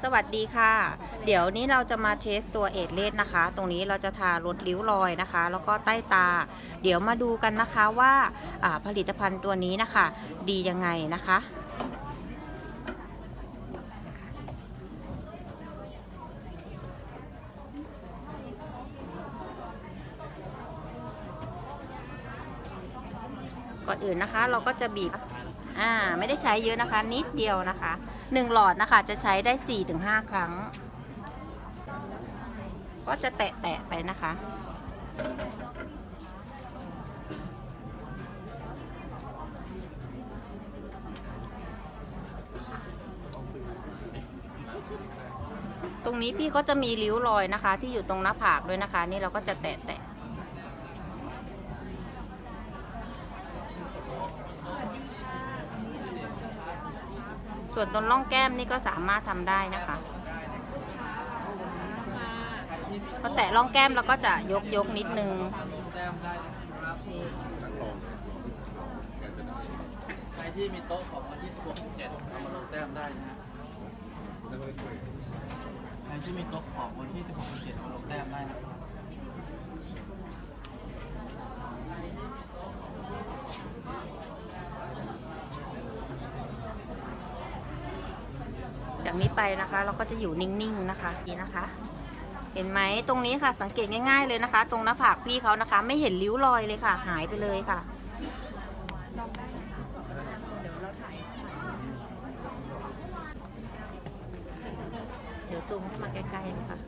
สวัสดีค่ะ เดี๋ยวนี้เราจะมาเทสตัวเอดเลสนะคะ ตรงนี้เราจะทาลดริ้วรอยนะคะ แล้วก็ใต้ตา เดี๋ยวมาดูกันนะคะว่าผลิตภัณฑ์ตัวนี้นะคะ ดียังไงนะคะก่อนอื่นนะคะเราก็จะบีบ อ่าไม่ได้ใช้เยอะนะคะ นิดเดียวนะคะ1หลอดนะคะจะใช้ได้ 4-5 ครั้ง ก็จะแตะๆไปนะคะตรงนี้พี่ก็จะมีริ้วรอยนะคะ ที่อยู่ตรงหน้าผากด้วยนะคะ นี่เราก็จะแตะๆ ส่วนตรงร่องแก้มนี่ก็สามารถทำได้นะคะพอแตะร่องแก้มเราก็จะยกยกนิดนึงแต้มได้นะครับใครที่มีโต๊ะของวันที่16 17เอามาลงแต้มได้นะฮะใครที่มีโต๊ะของวันที่16 17เอามาลงแต้มได้นะครับ จากนี้ไปนะคะ เราก็จะอยู่นิ่งๆนะคะนี่นะคะ เห็นไหมตรงนี้ค่ะสังเกตง่ายๆเลยนะคะ ตรงหน้าผากพี่เขานะคะ ไม่เห็นริ้วรอยเลยค่ะ หายไปเลยค่ะเดี๋ยวซูมเข้ามาใกล้ๆนะคะ